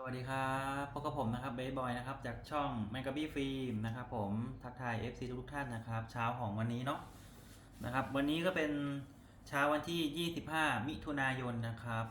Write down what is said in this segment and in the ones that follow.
สวัสดีครับพบกับผมนะครับเบย์บอยนะครับจากช่องแมงกะบี้ฟิล์มนะครับผมทักทาย FC ทุกท่านนะครับ เช้าของวันนี้เนาะนะครับ วันนี้ก็เป็นเช้าวันที่ 25 มิถุนายนนะครับ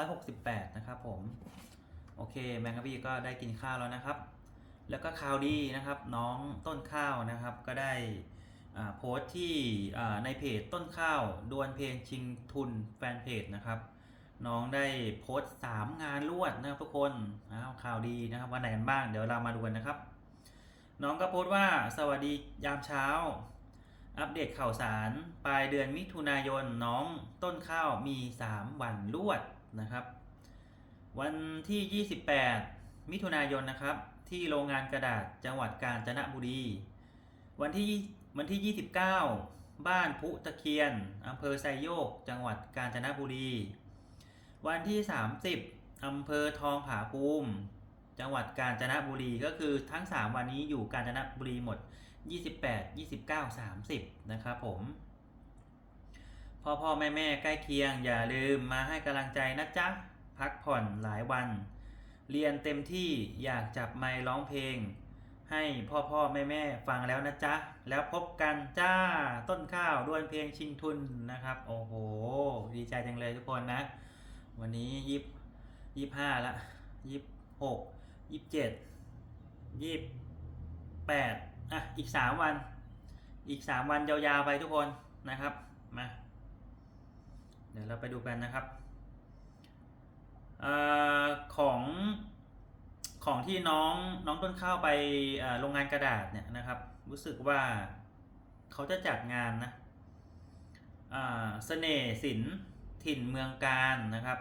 2568 นะครับผม โอเคแมงกะบี้ก็ได้กินข้าวแล้วนะครับ แล้วก็ข่าวดีนะครับ น้องต้นข้าวนะครับ ก็ได้โพสต์ที่ในเพจต้นข้าวดวลเพลงชิงทุนแฟนเพจนะครับ น้องได้โพสต์สามงานรวดนะครับทุกคนอ้าวข่าวดีนะครับวันไหนกันบ้างเดี๋ยวเรามาดูกันนะครับ น้องก็โพสต์ว่าสวัสดียามเช้า อัปเดตข่าวสารปลายเดือนมิถุนายนน้องต้นข้าวมี 3 วันรวดนะครับ วันที่ 28 มิถุนายนนะครับ ที่โรงงานกระดาษจังหวัดกาญจนบุรี วันที่วันที่ 29 บ้านพุตะเคียนอำเภอไซโยก จังหวัดกาญจนบุรี วันที่ 30อำเภอทองผาภูมิ จังหวัดกาญจนบุรีก็คือทั้ง 3 วันนี้อยู่กาญจนบุรีหมด 28 29 30 นะครับผม พ่อพ่อแม่แม่ใกล้เคียง อย่าลืมมาให้กำลังใจนะจ๊ะ พักผ่อนหลายวัน เรียนเต็มที่อยากจับไมค์ร้องเพลง ให้พ่อพ่อแม่แม่ฟังแล้วนะจ๊ะ แล้วพบกันจ้าต้นข้าวดวลเพลงชิงทุนนะครับ โอ้โห ดีใจจังเลยทุกคนนะ วันนี้ยี่ยี่ห้าละยี่หกยี่เจ็ดยี่แปดอะอีกสามวัน อีกสามวันยาวๆไปทุกคนนะครับมาเดี๋ยวเราไปดูกันนะครับอาของของที่น้องน้องต้นข้าวไปโรงงานกระดาษเนี่ยนะครับ รู้สึกว่าเขาจะจัดงานนะอ่าเสน่ห์ศิลป์ ถิ่นเมืองการนะครับ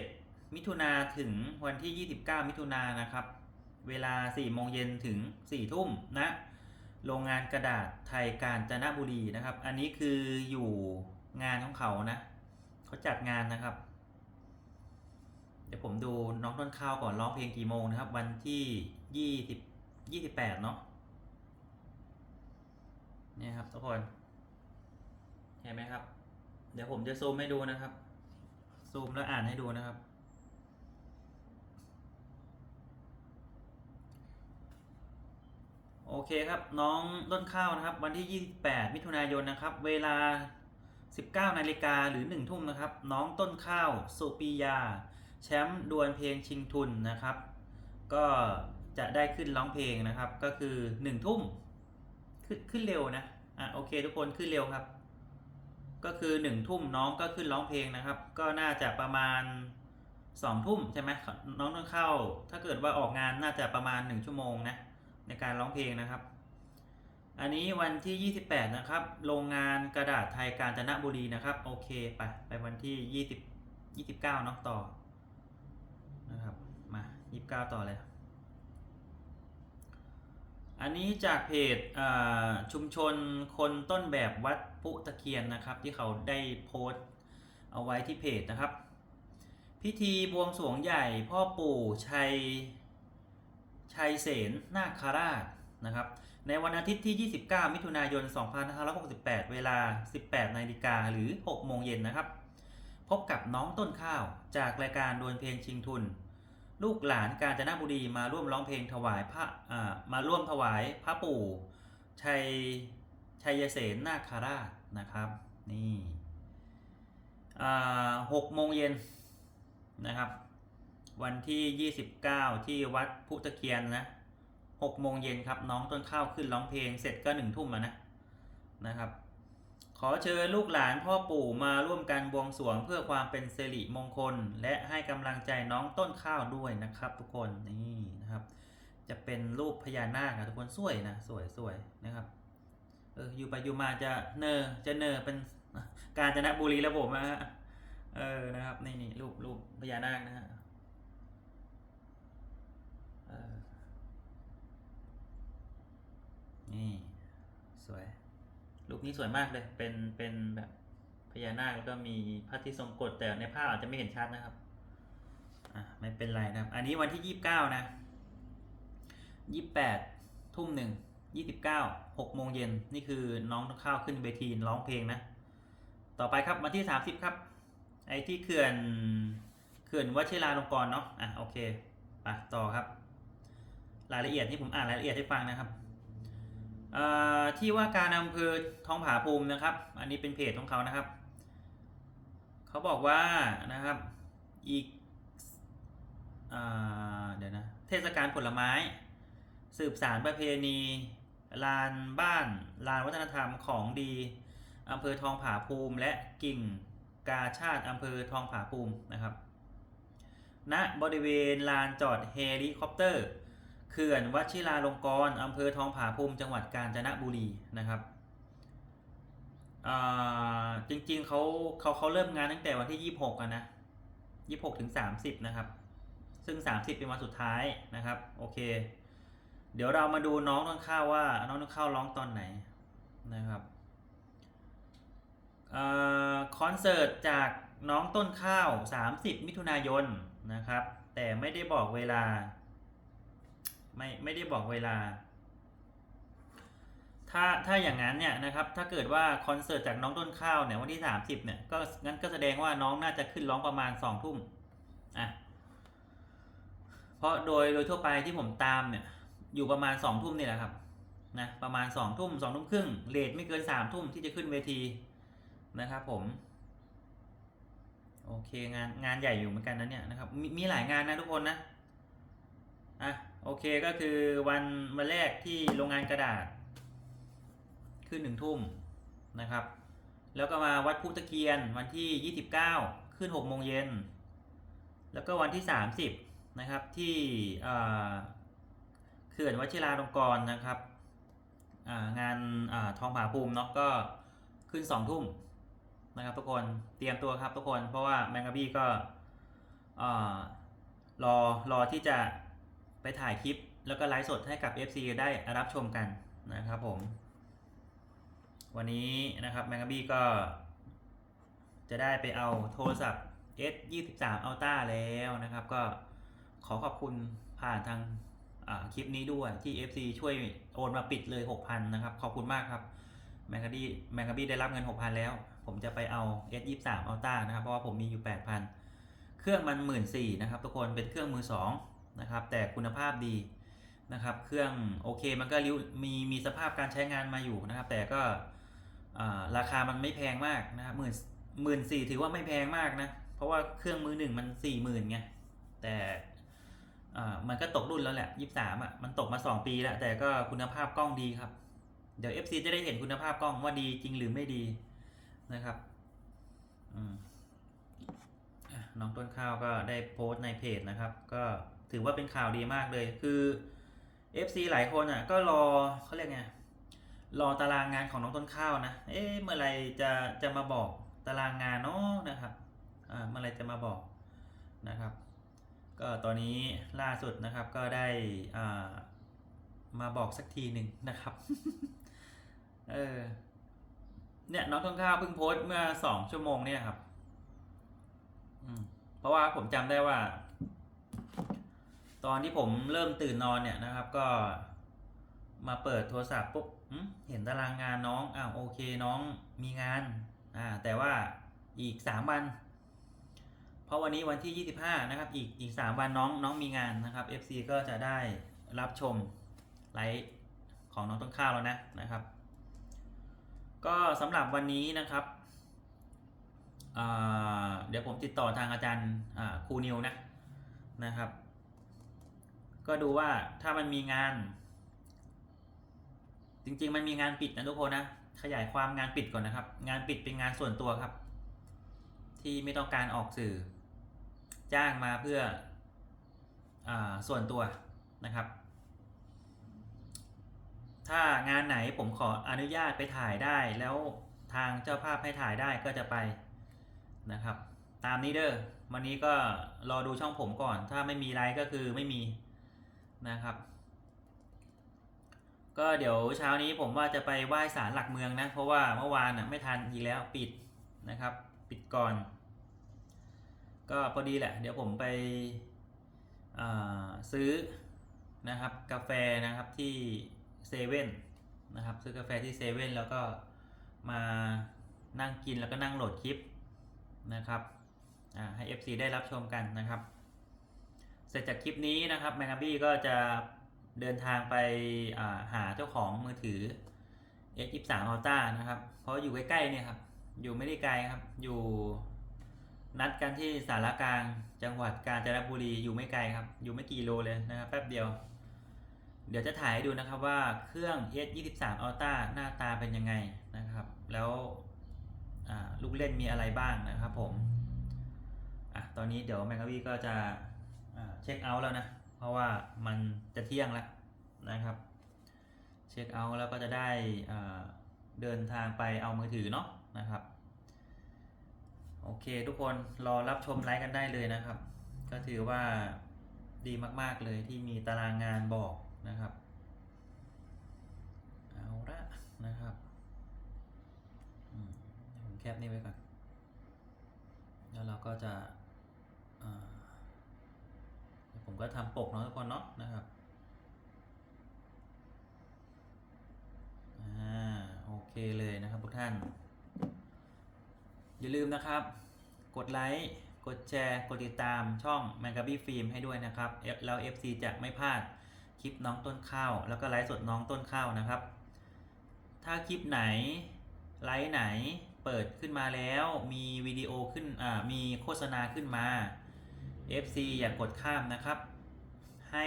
27 มิถุนาถึงวันที่ 29 มิถุนานะครับ เวลา 4 โมงเย็นถึง 4 ทุ่มนะโรงงานกระดาษไทยการจนบุรีนะครับ อันนี้คืออยู่งานของเขานะเขาจัดงานนะครับ เดี๋ยวผมดูน้องต้นข้าวก่อนร้องเพลงกี่โมงนะครับ วันที่ยี่สิบยี่สิบแปดเนาะเนี่ยครับทุกคน เห็นไหมครับ เดี๋ยวผมจะซูมให้ดูนะครับ ซูมแล้วอ่านให้ดูนะครับ โอเคครับน้องต้นข้าวนะครับ วันที่ 28 มิถุนายนนะครับ เวลา 19นาฬิกาหรือ 1 ทุ่มนะครับ น้องต้นข้าวสุปียา แชมป์ดวลเพลงชิงทุนนะครับ ก็จะได้ขึ้นร้องเพลงนะครับ ก็คือ 1 ทุ่มขึ้นขึ้นเร็วนะอะโอเคทุกคนขึ้นเร็วครับ ก็คือ1ทุ่มน้องก็ขึ้นร้องเพลงนะครับ ก็น่าจะประมาณ2ทุ่มใช่ไหมน้องต้นข้า ถ้าเกิดว่าออกงานน่าจะประมาณ1ชั่วโมงนะในการร้องเพลงนะครับ อันนี้วันที่ 28 นะครับ โรงงานกระดาษไทยกาญจนบุรีนะครับ โอเคไปไปวันที่ 20 29เนาะต่อนะครับมา 29 ต่อเลย อันนี้จากเพจชุมชนคนต้นแบบวัดปุตะเคียนนะครับ ที่เขาได้โพสต์เอาไว้ที่เพจนะครับ พิธีบวงสรวงใหญ่พ่อปู่ชัยชัยเสนนาคราชนะครับ ในวันอาทิตย์ที่ 29 มิถุนายน 2568 เวลา 18 นาฬิกาหรือ 6 โมงเย็นนะครับ พบกับน้องต้นข้าวจากรายการดวลเพลงชิงทุน ลูกหลานกาญจนบุรีมาร่วมร้องเพลงถวายพระมาร่วมถวายพระปู่ชัยชัยเสนนาคาราชนะครับนี่อ่า6โมงเย็นนะครับ วันที่ 29 ที่วัดพุตะเคียนนะ6โมงเย็นครับน้องต้นข้าวขึ้นร้องเพลงเสร็จก็หนึ่งทุ่มแล้วนะนะครับ ขอเชิญลูกหลานพ่อปู่มาร่วมกันบวงสรวงเพื่อความเป็นสิริมงคล และให้กำลังใจน้องต้นข้าวด้วยนะครับ ทุกคนนี่นะครับ จะเป็นรูปพญานาคนะทุกคนสวยนะสวยสวยนะครับเอออยู่ไปอยู่มาจะเนอจะเนอเป็นกาญจนบุรีแล้วผมนะฮะเออนะครับนี่นี่รูปรูปพญานาคนะฮะนี่สวย ลูกนี้สวยมากเลย เป็น เป็นแบบพญานาคแล้วก็มีพระทิตย์ทรงกฎแต่ในภาพอาจจะไม่เห็นชัดนะครับ อะไม่เป็นไรนะครับ อันนี้วันที่ยี่สิบเก้านะยี่บแปดทุ่มหนึ่งยี่สิบเก้าหกโมงเย็นนี่คือน้องข้าวขึ้นเวทีร้องเพลงนะ ต่อไปครับวันที่สามสิบครับ ไอ้ที่เขื่อนเขื่อนวชิราลงกรณ์เนาะ อะโอเคไปต่อครับ รายละเอียดที่ผมอ่านรายละเอียดให้ฟังนะครับ ที่ว่าการอำเภอทองผาภูมินะครับ อันนี้เป็นเพจของเขานะครับ เขาบอกว่านะครับอีกอเดี๋ยวนะเทศกาลผลไม้ สืบสารประเพณีลานบ้านลานวัฒนธรรมของดีอำเภอทองผาภูมิ และกิ่งกาชาติอำเภอทองผาภูมินะครับณบริเวณลานจอดเฮลิคอปเตอร์ เขื่อนวชิราลงกรณ์อำเภอทองผาภูมิจังหวัดกาญจนบุรีนะครับอ่าจริงๆเขาเขาเขาเริ่มงานตั้งแต่วันที่ 26กันนะ26ถึง30 นะครับ ซึ่ง 30 เป็นวันสุดท้ายนะครับ โอเค เดี๋ยวเรามาดูน้องต้นข้าวว่า น้องต้นข้าวร้องตอนไหนนะครับอ่อคอนเสิร์ตจากน้องต้นข้าว 30 มิถุนายนนะครับ แต่ไม่ได้บอกเวลา ไม่ไม่ได้บอกเวลา ถ้าถ้าอย่างนั้นเนี่ยนะครับถ้าเกิดว่าคอนเสิร์ตจากน้องต้นข้าวเนี่ยวันที่ 30เนี่ยก็งั้นก็แสดงว่าน้องน่าจะขึ้นร้องประมาณ2ทุ่มอะเพราะโดยโดยทั่วไปที่ผมตามเนี่ยอยู่ประมาณสองทุ่มนี่แหละครับนะประมาณสองทุ่มสองทุ่มครึ่งเลทไม่เกินสามทุ่มที่จะขึ้นเวทีนะครับผมโอเคงานงานใหญ่อยู่เหมือนกันนะเนี่ยนะครับมีมีหลายงานนะทุกคนนะ โอเคก็คือวันวันแรกที่โรงงานกระดาษ ขึ้นหนึ่งทุ่มนะครับ แล้วก็มาวัดพุตะเกียนวันที่ 29 ขึ้น6โมงเย็น แล้วก็วันที่ 30 นะครับ ที่เขื่อนวชิราลงกรณ์นะครับางานอ่าทองผาภูมิเนาะก็ขึ้น 2 ทุ่มนะครับทุกคนเตรียมตัวครับทุกคนเพราะว่าแมงกะบี้ก็รอรอที่จะ ไปถ่ายคลิปแล้วก็ไลฟ์สดให้กับ FC ได้รับชมกันนะครับผม วันนี้นะครับแมงกะบี้ก็ จะได้ไปเอาโทรศัพท์ S 2 3 Ultra แล้วนะครับ ก็ขอขอบคุณผ่านทางคลิปนี้ด้วยที่ FC ช่วยโอนมาปิดเลย 6,000 นะครับ ขอบคุณมากครับแมงกะบี้แมงกะบี้ได้รับเงิน 6,000 แล้ว ผมจะไปเอา S 2 3 Ultra นะครับ เพราะว่าผมมีอยู่ 8,000 เครื่องมัน 1 4ื่นนะครับทุกคนเป็นเครื่องมือ 2 นะครับ แต่คุณภาพดีนะครับ เครื่องโอเคมันก็ริ้วมีมีสภาพการใช้งานมาอยู่นะครับ แต่ก็ราคามันไม่แพงมากนะครับหมื่นหมื่นสี่ถือว่าไม่แพงมากนะ เพราะว่าเครื่องมือหนึ่งมันสี่หมื่นไงแต่อ่ามันก็ตกรุ่นแล้วแหละยี่สามอะมันตกมาสองปีแล้วแต่ก็คุณภาพกล้องดีครับ เดี๋ยว FC จะได้เห็นคุณภาพกล้องว่าดีจริงหรือไม่ดีนะครับน้องต้นข้าวก็ได้โพสต์ในเพจนะครับ ก็ ถือว่าเป็นข่าวดีมากเลยคือ FC หลายคนอะ ก็รอเขาเรียกไงรอตารางงานของน้องต้นข้าวนะ เอ๊ะเมื่อไรจะจะมาบอกตารางงานเนาะนะครับอ่าเมื่อไรจะมาบอกนะครับ ก็ตอนนี้ล่าสุดนะครับก็ได้อ่ามาบอกสักทีหนึ่งนะครับ เออเนี่ยน้องต้นข้าวเพิ่งโพสต์เมื่อสองชั่วโมงเนี่ยครับ อืมเพราะว่าผมจำได้ว่า ตอนที่ผมเริ่มตื่นนอนเนี่ยนะครับก็มาเปิดโทรศัพท์ปุ๊บเห็นตารางงานน้องอ้าวโอเคน้องมีงานอ่าแต่ว่าอีกสามวัน เพราะวันนี้วันที่ 25 นะครับ อีกอีกสามวันน้องน้องมีงานนะครับ FC ก็จะได้รับชมไลฟ์ของน้องต้นข้าวแล้วนะนะครับ ก็สำหรับวันนี้นะครับเดี๋ยวผมติดต่อทางอาจารย์ครูนิวนะนะครับ ก็ดูว่าถ้ามันมีงาน จริงๆ มันมีงานปิดนะทุกคนนะ ขยายความงานปิดก่อนนะครับ งานปิดเป็นงานส่วนตัวครับ ที่ไม่ต้องการออกสื่อ จ้างมาเพื่ออส่วนตัวนะครับ ถ้างานไหนผมขออนุญาตไปถ่ายได้แล้วทางเจ้าภาพให้ถ่ายได้ก็จะไปนะครับ ตามนี้เด้อวันนี้ก็รอดูช่องผมก่อน ถ้าไม่มีไลฟ์ก็คือไม่มี นะครับ ก็เดี๋ยวเช้านี้ผมว่าจะไปไหว้ศาลหลักเมืองนะ เพราะว่าเมื่อวานน่ะไม่ทันอีกแล้วปิดนะครับ ปิดก่อน ก็พอดีแหละ เดี๋ยวผมไปซื้อนะครับกาแฟนะครับที่เซเว่นนะครับซื้อกาแฟที่เซเว่นแล้วก็มานั่งกินแล้วก็นั่งโหลดคลิปนะครับให้ FC ได้รับชมกันนะครับ สร็จจากคลิปนี้นะครับแมงกาบี้ก็จะเดินทางไปหาเจ้าของมือถือ X23 Ultra นะครับ เพราะอยู่ใกล้ๆเนี่ยครับ อยู่ไม่ได้ไกลครับ อยู่นัดกันที่สารกลางจังหวัดกาญจนบุรีอยู่ไม่ไกลครับ อยู่ไม่กี่โลเลยนะครับแป๊บเดียว เดี๋ยวจะถ่ายให้ดูนะครับว่าเครื่อง S23 Ultra หน้าตาเป็นยังไงนะครับ แล้วลูกเล่นมีอะไรบ้างนะครับผมอะตอนนี้เดี๋ยวแมงกาวีก็จะ เช็คเอาท์แล้วนะ เพราะว่ามันจะเที่ยงแล้วนะครับ เช็คเอาท์แล้วก็จะได้เดินทางไปเอามือถือเนาะนะครับ โอเคทุกคนรอรับชมไลฟ์กันได้เลยนะครับ ก็ถือว่าดีมากๆเลยที่มีตารางงานบอกนะครับ เอาละนะครับผมแคปนี่ไว้ก่อน แล้วเราก็จะ ผมก็ทำปกเนาะทุกคนเนาะนะครับอ่าโอเคเลยนะครับทุกท่าน อย่าลืมนะครับ กดไลค์กดแชร์กดติดตามช่อง m a n g a b y Film ให้ด้วยนะครับแล้ว FC จะไม่พลาดคลิปน้องต้นข้าว แล้วก็ไลฟ์สดน้องต้นข้าวนะครับ ถ้าคลิปไหนไลฟ์ไหนเปิดขึ้นมาแล้วมีวิดีโอขึ้นอ่ามีโฆษณาขึ้นมา FC อย่ากกดข้ามนะครับ ให้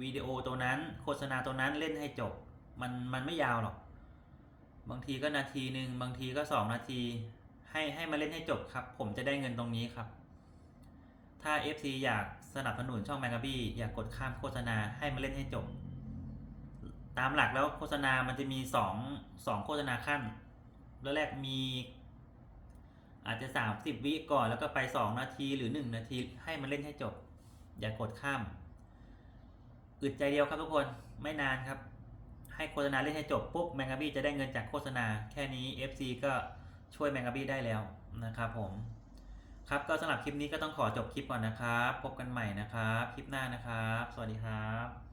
วิดีโอตัวนั้นโฆษณาตัวนั้นเล่นให้จบ มันมันไม่ยาวหรอก บางทีก็นาทีหนึ่งบางทีก็สองนาที ให้ให้มาเล่นให้จบครับ ผมจะได้เงินตรงนี้ครับ ถ้า FC อยากสนับสนุนช่องแมงกาบี้อยากกดข้ามโฆษณาให้มาเล่นให้จบ ตามหลักแล้วโฆษณามันจะมีสองสองโฆษณาขั้นแล้วแรกมี อาจจะสามสิบวิก่อนแล้วก็ไปสองนาทีหรือหนึ่งนาทีให้มันเล่นให้จบ อย่ากกดข้าม อึดใจเดียวครับทุกคนไม่นานครับ ให้โฆษณาเล่นให้จบปุ๊บแมงกาบี้จะได้เงินจากโฆษณาแค่นี้ FC ก็ช่วยแมงกาบี้ได้แล้วนะครับผมครับก็สำหรับคลิปนี้ก็ต้องขอจบคลิปก่อนนะครับ พบกันใหม่นะครับ คลิปหน้านะครับ สวัสดีครับ